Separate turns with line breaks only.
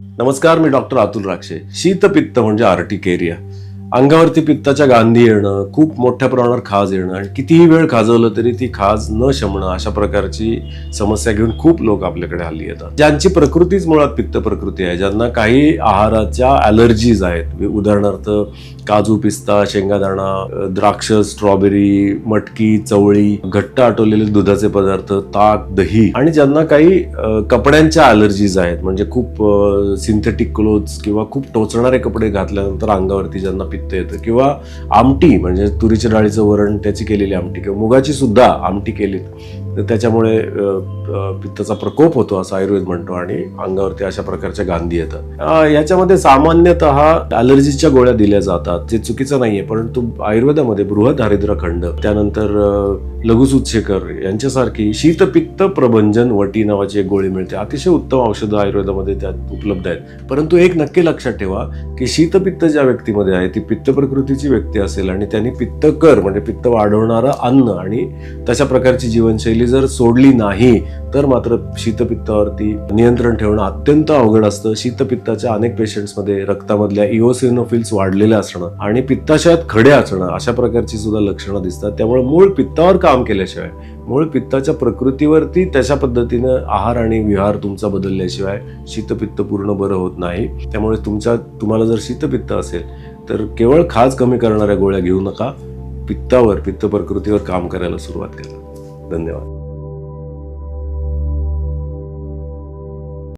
नमस्कार मी डॉक्टर अतुल राक्षे. शीतपित्त म्हणजे आर्टिकेरिया. अंगावरती पित्ताच्या गांधी येणं खूप मोठ्या प्रमाणावर खाज येणं आणि कितीही वेळ खाजवलं तरी ती खाज न शमणं अशा प्रकारची समस्या घेऊन खूप लोक आपल्याकडे हल्ली येतात. ज्यांची प्रकृतीच मुळात पित्त प्रकृती आहे ज्यांना काही आहाराच्या ॲलर्जीज आहेत उदाहरणार्थ काजू पिस्ता शेंगादाणा द्राक्ष स्ट्रॉबेरी मटकी चवळी घट्ट आटवलेले दुधाचे पदार्थ ताक दही आणि ज्यांना काही कपड्यांच्या ॲलर्जीज आहेत म्हणजे खूप सिंथेटिक क्लोथ्स किंवा खूप टोचणारे कपडे घातल्यानंतर अंगावरती ज्यांना पित्त येतं. किंवा आमटी म्हणजे तुरीच्या डाळीचं वरण त्याची केलेली आमटी किंवा मुगाची सुद्धा आमटी केलीत. त्याच्यामुळे पित्ताचा प्रकोप होतो असं आयुर्वेद म्हणतो आणि अंगावरती अशा प्रकारच्या गांधी येतात. याच्यामध्ये सामान्यतः ॲलर्जीच्या गोळ्या दिल्या जातात जे चुकीचं नाहीये परंतु आयुर्वेदामध्ये बृहदारिद्र खंड त्यानंतर अ, यांच्यासारखी शीतपित्त प्रभंजन वटी नावाची एक गोळी मिळते. अतिशय उत्तम औषधं आयुर्वेदामध्ये त्यात उपलब्ध आहेत. परंतु एक नक्की लक्षात ठेवा की शीतपित्त ज्या व्यक्तीमध्ये आहे ती पित्त प्रकृतीची व्यक्ती असेल आणि त्यांनी पित्तकर म्हणजे पित्त वाढवणारं अन्न आणि तशा प्रकारची जीवनशैली जर सोडली नाही तर मात्र शीतपित्तावरती नियंत्रण ठेवणं अत्यंत अवघड असतं. शीतपित्ताच्या अनेक पेशंट्समध्ये रक्तामधल्या इओसिनोफिल्स वाढलेल्या असणं आणि पित्ताशयात खडे असणं अशा प्रकारची सुद्धा लक्षणं दिसतात. त्यामुळे मूळ पित्तावर काम केल्याशिवाय मूळ पित्ताच्या प्रकृतीवरती तशा पद्धतीनं आहार आणि विहार तुमचा बदलल्याशिवाय शीतपित्त पूर्ण बरं होत नाही. त्यामुळे तुमच्या तुम्हाला जर शीतपित्त असेल तर केवळ खाज कमी करणाऱ्या गोळ्या घेऊ नका. पित्तावर पित्त प्रकृतीवर काम करायला सुरुवात करा. धन्यवाद